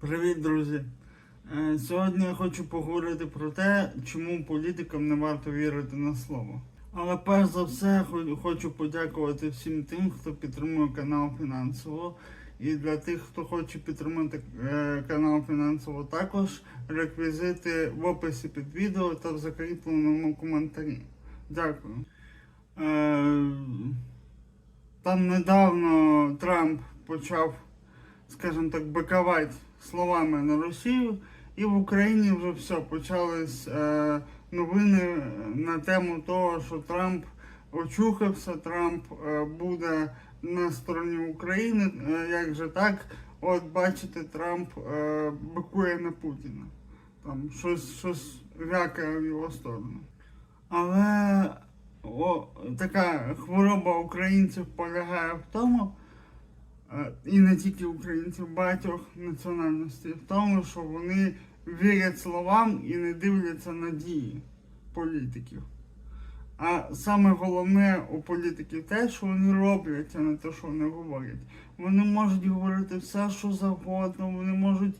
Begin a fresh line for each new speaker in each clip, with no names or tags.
Привіт, друзі! Е, Сьогодні я хочу поговорити про те, чому політикам не варто вірити на слово. Але перш за все хочу подякувати всім тим, хто підтримує канал фінансово. І для тих, хто хоче підтримати е, канал фінансово, також реквізити в описі під відео та в закріпленому коментарі. Дякую. Е, Там недавно Трамп почав скажімо так, бикувати словами на Росію, і в Україні вже все почались е, новини на тему того, що Трамп очухався, Трамп е, буде на стороні України. Е, як же так? От бачите, Трамп е, бикує на Путіна. Там щось, щось вякає в його сторону. Але о, така хвороба українців полягає в тому, і не тільки українців, багатьох національностей, в тому, що вони вірять словам і не дивляться на дії політиків. А саме головне у політиків те, що вони роблять, а не те, що вони говорять. Вони можуть говорити все, що завгодно, вони можуть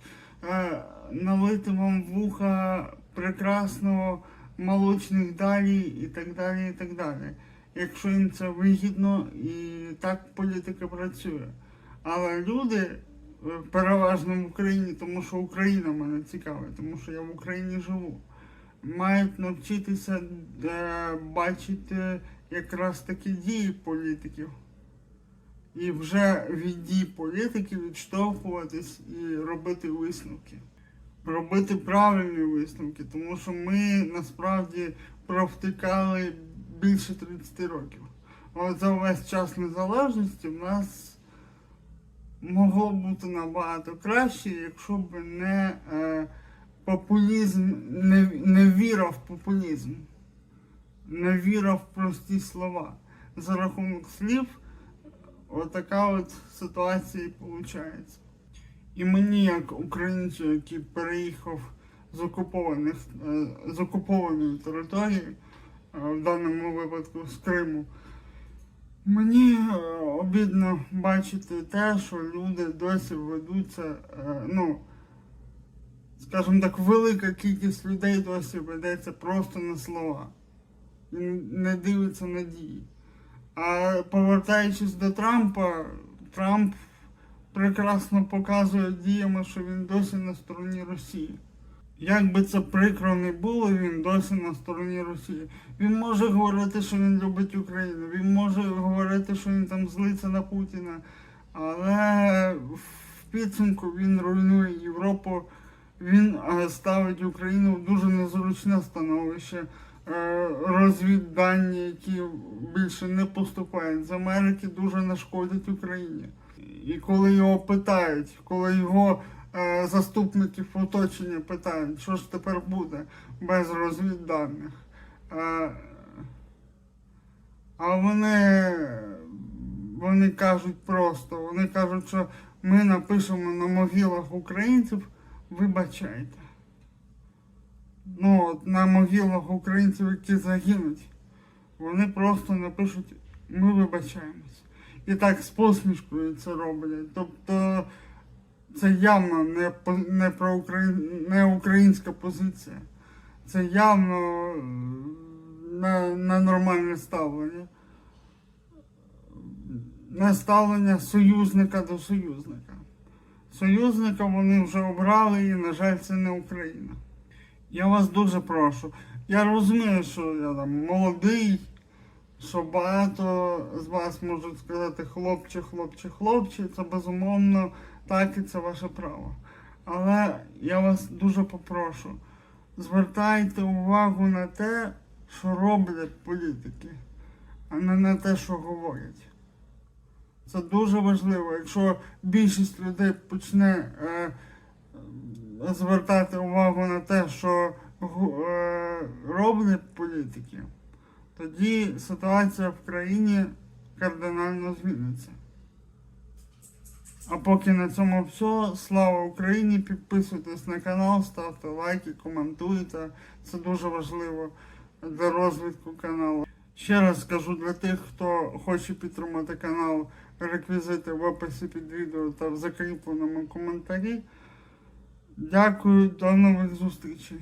е, налити вам вуха прекрасного молочних далі і так далі, і так далі. Якщо їм це вигідно і так політика працює. Але люди е, переважно в Україні, тому що Україна мене цікавить, тому що я в Україні живу. Мають навчитися е, бачити якраз такі дії політиків. І вже від дій політиків відштовхуватись і робити висновки. Робити правильні висновки, тому що ми насправді провтикали більше 30 років. От за весь час незалежності в нас могло бути набагато краще, якщо б не е, популізм, не, не віра в популізм, не віра в прості слова. За рахунок слів, отака от ситуація і виходить. І мені, як українцю, який переїхав з окупованих е, з окупованої території, е, в даному випадку з Криму, Мені е, обідно бачити те, що люди досі ведуться, е, ну, скажімо так, велика кількість людей досі ведеться просто на слова і не дивиться на дії. А повертаючись до Трампа, Трамп прекрасно показує діями, що він досі на стороні Росії. Як би це прикро не було, він досі на стороні Росії. Він може говорити, що він любить Україну, він може говорити, що він там злиться на Путіна, але в підсумку він руйнує Європу, він е, ставить Україну в дуже незручне становище. Е, Розвіддані, які більше не поступають з Америки, дуже нашкодять Україні. І коли його питають, коли його заступників оточення питають, що ж тепер буде без розвідданих. Е, а вони, вони кажуть просто, вони кажуть, що ми напишемо на могилах українців, вибачайте. Ну, от на могилах українців, які загинуть, вони просто напишуть, ми вибачаємось. І так з посмішкою це роблять. Тобто це явно не, не, про Україн, не українська позиція. Це явно е, не, не нормальне ставлення. Не ставлення союзника до союзника. Союзника вони вже обрали і, на жаль, це не Україна. Я вас дуже прошу. Я розумію, що я там молодий, що багато з вас можуть сказати хлопче, хлопче, хлопче, це безумовно так і це ваше право. Але я вас дуже попрошу, звертайте увагу на те, що роблять політики, а не на те, що говорять. Це дуже важливо. Якщо більшість людей почне е, звертати увагу на те, що е, роблять політики, тоді ситуація в країні кардинально зміниться. А поки на цьому все. Слава Україні! Підписуйтесь на канал, ставте лайки, коментуйте. Це дуже важливо для розвитку каналу. Ще раз скажу для тих, хто хоче підтримати канал, реквізити в описі під відео та в закріпленому коментарі. Дякую, до нових зустрічей.